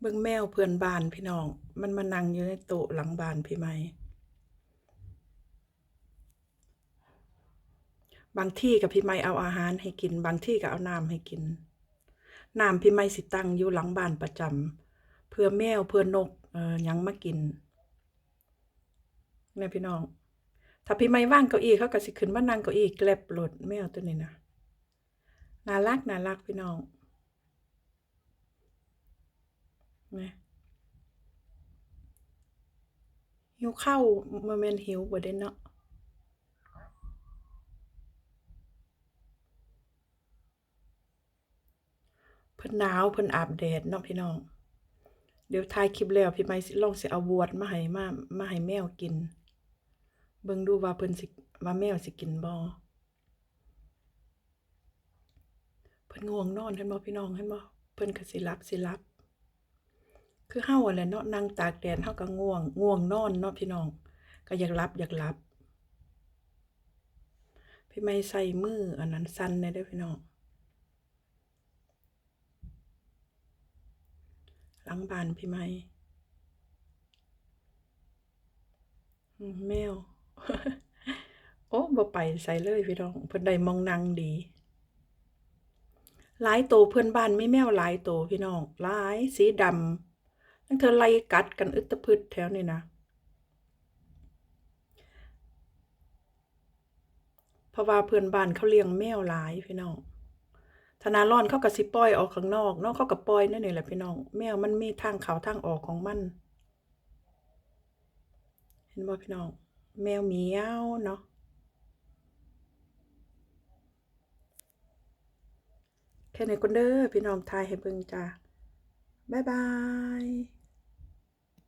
เบิ่งแมวเพื่อนบ้านพี่น้อง มันมานั่งอยู่ในโต๊ะหลังบ้านพี่ใหม่บางที่กับพี่ใหม่เอาอาหารให้กิน บางที่ก็เอาน้ำให้กินน้ำพี่ใหม่สิตั้งอยู่หลังบ้านประจำเพื่อแมวเพื่อนกเอ่อยังมากินแม่พี่น้อง ถ้าพี่ใหม่ว่างเก้าอี้เขาก็สิขึ้นมานั่งเก้าอี้แกลบรถแมวตัวนี้นะน่ารักน่ารักพี่น้อง นะหิวข้าวบ่แม่นหิวบ่ได้เนาะเพิ่นหนาวเพิ่นอาบแดดเนาะพี่น้อง เดี๋ยวถ่ายคลิปแล้วพี่ไม้สิลองสิเอาบวดมาให้มามาให้แมวกิน เบิ่งดูว่าเพิ่นสิว่าแมวสิกินบ่เพิ่นง่วงนอนเห็นบ่พี่น้องเห็นบ่เพิ่นก็สิหลับสิหลับ คือเฮาอะแหละเนาะนั่งตากแดดเฮาก็ง่วง ง่วงนอนเนาะพี่น้อง ก็อยากหลับอยากหลับพี่ไม้ใส่มืออันนั้นสั่นได้ด้อพี่น้องหลังบ้านพี่ไมอืมแมว โอ้บ่ไปใส่เลยพี่น้อง เพิ่นได้มองนังดีหลายโตวเพื่อนบ้านไม่แมวหลายโตวพี่น้องหลายสีดำ นั่นเธอไล่กัดกันอึดตะพึดแถวนี่นะ เพราะว่าเพื่อนบ้านเขาเลี้ยงแมวหลายพี่น้องธนาร้อนเขาก็สิปล่อยออกข้างนอกนาะเขาก็ปล่อยนั่นนี่แหละพี่น้อง แมวมันมีทางเขาทางออกของมัน เห็นบ่พี่น้อง แมวเหมียวเนาะแค่นี้ก่อนเด้อพี่น้องทายให้เบิ่งจ้าบ๊ายบาย